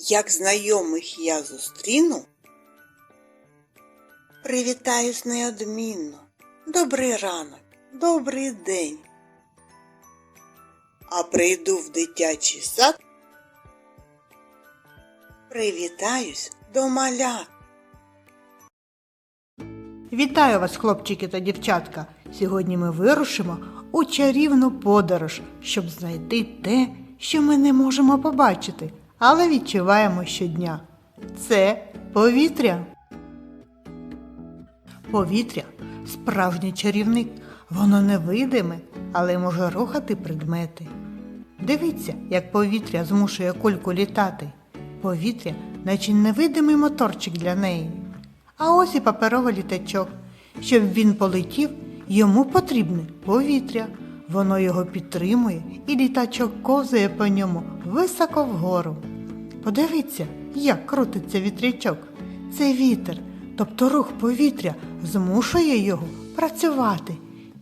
Як знайомих я зустріну, привітаюсь неодмінно. Добрий ранок, добрий день. А прийду в дитячий сад, привітаюсь до малят. Вітаю вас, хлопчики та дівчатка! Сьогодні ми вирушимо у чарівну подорож, щоб знайти те, що ми не можемо побачити, але відчуваємо щодня. Це повітря. Повітря справжній чарівник. Воно невидиме, але може рухати предмети. Дивіться, як повітря змушує кульку літати. Повітря, наче невидимий моторчик для неї. А ось і паперовий літачок. Щоб він полетів, йому потрібне повітря. Воно його підтримує, і літачок ковзає по ньому високо вгору. Подивіться, як крутиться вітрячок. Це вітер, тобто рух повітря, змушує його працювати.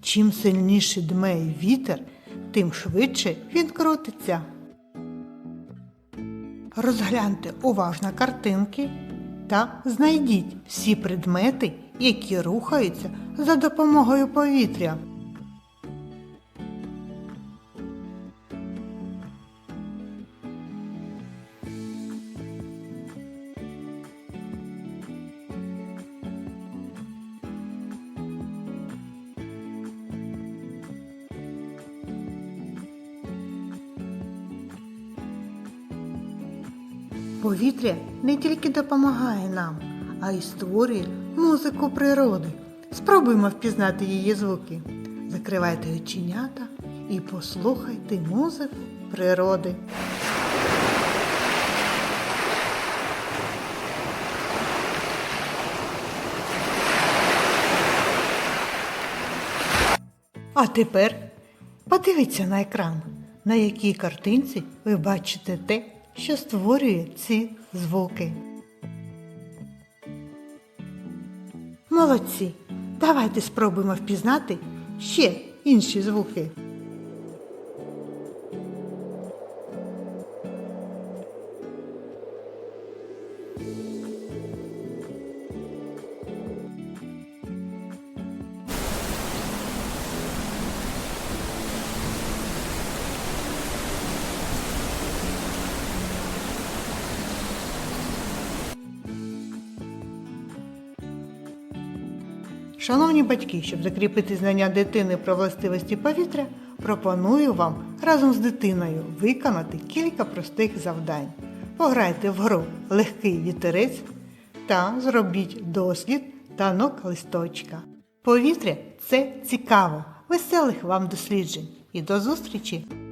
Чим сильніше дме вітер, тим швидше він крутиться. Розгляньте уважно картинки та знайдіть всі предмети, які рухаються за допомогою повітря. Повітря не тільки допомагає нам, а й створює музику природи. Спробуємо впізнати її звуки. Закривайте оченята і послухайте музику природи. А тепер подивіться на екран, на якій картинці ви бачите те, що створює ці звуки. Молодці! Давайте спробуємо впізнати ще інші звуки. Шановні батьки, щоб закріпити знання дитини про властивості повітря, пропоную вам разом з дитиною виконати кілька простих завдань. Пограйте в гру легкий вітерець та зробіть дослід танок листочка. Повітря це цікаво, веселих вам досліджень і до зустрічі!